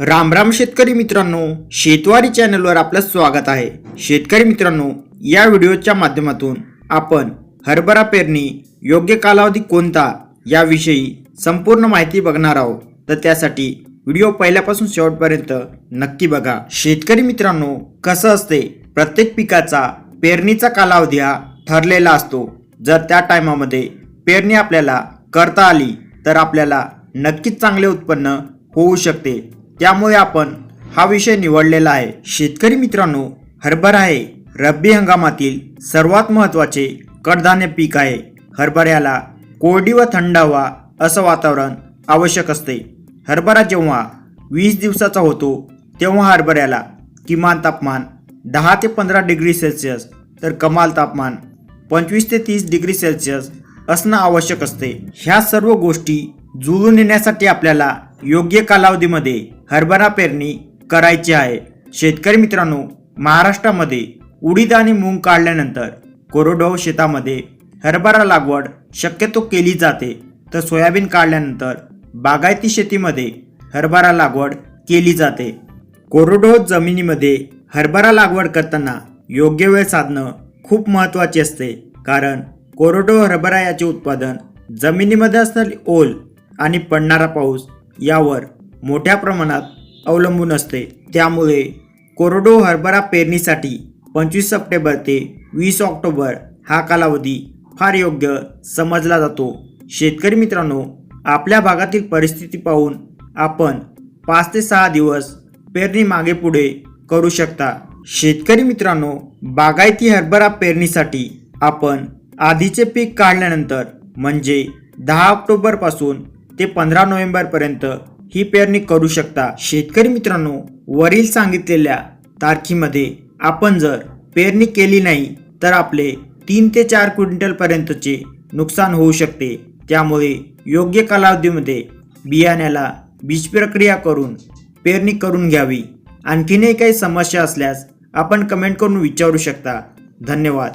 राम राम शेतकरी मित्रांनो शेतवारी चॅनलवर आपलं स्वागत आहे. शेतकरी मित्रांनो या व्हिडिओच्या माध्यमातून आपण हरभरा पेरणी योग्य कालावधी कोणता याविषयी संपूर्ण माहिती बघणार आहोत. तर त्यासाठी व्हिडिओ पहिल्यापासून शेवटपर्यंत नक्की बघा. शेतकरी मित्रांनो कसं असते प्रत्येक पिकाचा पेरणीचा कालावधी हा ठरलेला असतो. जर त्या टायमामध्ये पेरणी आपल्याला करता आली तर आपल्याला नक्कीच चांगले उत्पन्न होऊ शकते. त्यामुळे आपण हा विषय निवडलेला आहे. शेतकरी मित्रांनो हरभरा हे रब्बी हंगामातील सर्वात महत्त्वाचे कडधान्य पीक आहे. हरभऱ्याला कोरडी व थंड हवा असं वातावरण आवश्यक असते. हरभरा जेव्हा वीस दिवसाचा होतो तेव्हा हरभऱ्याला किमान तापमान दहा ते पंधरा डिग्री सेल्सिअस तर कमाल तापमान पंचवीस ते तीस डिग्री सेल्सिअस असणं आवश्यक असते. ह्या सर्व गोष्टी जुळून येण्यासाठी आपल्याला योग्य कालावधीमध्ये हरभरा पेरणी करायची आहे. शेतकरी मित्रांनो महाराष्ट्रामध्ये उडीद आणि मूग काढल्यानंतर कोरडवाहू शेतामध्ये हरभरा लागवड शक्यतो केली जाते. तर सोयाबीन काढल्यानंतर बागायती शेतीमध्ये हरभरा लागवड केली जाते. कोरडवाहू जमिनीमध्ये हरभरा लागवड करताना योग्य वेळ साधणं खूप महत्त्वाचे असते. कारण कोरडो हरभरा याचे उत्पादन जमिनीमध्ये असणारी ओल आणि पडणारा पाऊस यावर मोठ्या प्रमाणात अवलंबून असते. त्यामुळे कोरडो हरभरा पेरणीसाठी पंचवीस सप्टेंबर ते वीस ऑक्टोबर हा कालावधी फार योग्य समजला जातो. शेतकरी मित्रांनो आपल्या भागातील परिस्थिती पाहून आपण पाच ते सहा दिवस पेरणी मागे पुढे करू शकता. शेतकरी मित्रांनो बागायती हरभरा पेरणीसाठी आपण आधीचे पीक काढल्यानंतर म्हणजे दहा ऑक्टोबरपासून ते पंधरा नोव्हेंबरपर्यंत ही पेरणी करू शकता. शेतकरी मित्रांनो वरील सांगितलेल्या तारखेमध्ये आपण जर पेरणी केली नाही तर आपले तीन ते चार क्विंटल पर्यंतचे नुकसान होऊ शकते. त्यामुळे योग्य कालावधीमध्ये बियाण्याला बीज प्रक्रिया करून पेरणी करून घ्यावी. आणखीनही काही समस्या असल्यास आपण कमेंट करून विचारू शकता. धन्यवाद.